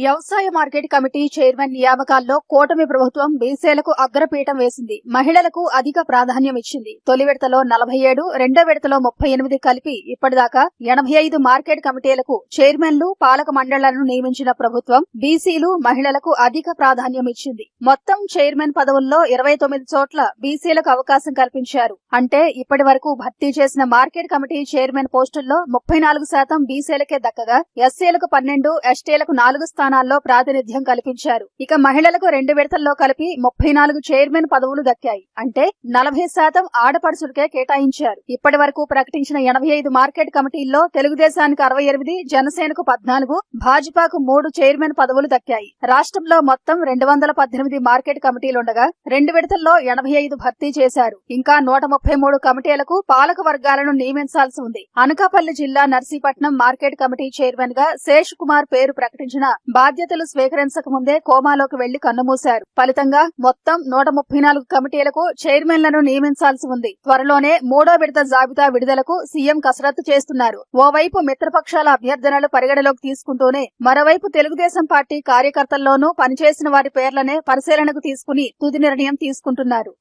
వ్యవసాయ market committee chairman నియామకాల్లో కూటమి ప్రభుత్వం బీసీలకు అగ్రపీఠం వేసింది. మహిళలకు అధిక ప్రాధాన్యం ఇచ్చింది. తొలి విడతలో నలభై ఏడు రెండో విడతలో ముప్పై ఎనిమిది కలిపి ఇప్పటిదాకా ఎనభై ఐదు మార్కెట్ కమిటీలకు చైర్మన్లు పాలక మండళ్ళను నియమించిన ప్రభుత్వం బీసీలు మహిళలకు అధిక ప్రాధాన్యం ఇచ్చింది. మొత్తం చైర్మన్ పదవుల్లో ఇరవై తొమ్మిది చోట్ల బీసీలకు అవకాశం కల్పించారు. అంటే ఇప్పటి వరకు భర్తీ చేసిన మార్కెట్ కమిటీ చైర్మన్ పోస్టుల్లో ముప్పై నాలుగు శాతం బీసీలకే దక్కగా ఎస్సీలకు పన్నెండు ఎస్టీలకు నాలుగు స్థానాల్లో ప్రాతినిధ్యం కల్పించారు. ఇక మహిళలకు రెండు విడతల్లో కలిపి ముప్పై నాలుగు చైర్మన్ పదవులు దక్కాయి. అంటే నలభై శాతం ఆడపడుచులకే కేటాయించారు. ఇప్పటి వరకు ప్రకటించిన ఎనభై ఐదు మార్కెట్ కమిటీల్లో తెలుగుదేశానికి అరవై ఎనిమిది జనసేనకు పద్నాలుగు భాజపాకు మూడు చైర్మన్ పదవులు దక్కాయి. రాష్ట్రంలో మొత్తం రెండు వందల పద్దెనిమిది మార్కెట్ కమిటీలుండగా రెండు విడతల్లో ఎనభై ఐదు భర్తీ చేశారు. ఇంకా నూట ముప్పై మూడు కమిటీలకు పాలక వర్గాలను నియమించాల్సి ఉంది. అనకాపల్లి జిల్లా నర్సీపట్నం మార్కెట్ కమిటీ చైర్మన్గా శేష్ కుమార్ పేరు ప్రకటించిన బాధ్యతలు స్వీకరించక ముందే కోమాలోకి వెళ్ళి కన్నుమూశారు. ఫలితంగా మొత్తం నూట ముప్పై నాలుగు కమిటీలకు చైర్మన్లను నియమించాల్సి ఉంది. త్వరలోనే మూడో విడత జాబితా విడుదలకు సీఎం కసరత్తు చేస్తున్నారు. ఓవైపు మిత్రపక్షాల అభ్యర్థనలు పరిగణలోకి తీసుకుంటూనే మరోవైపు తెలుగుదేశం పార్టీ కార్యకర్తల్లోనూ పనిచేసిన వారి పేర్లనే పరిశీలనకు తీసుకుని తుది నిర్ణయం తీసుకుంటున్నారు.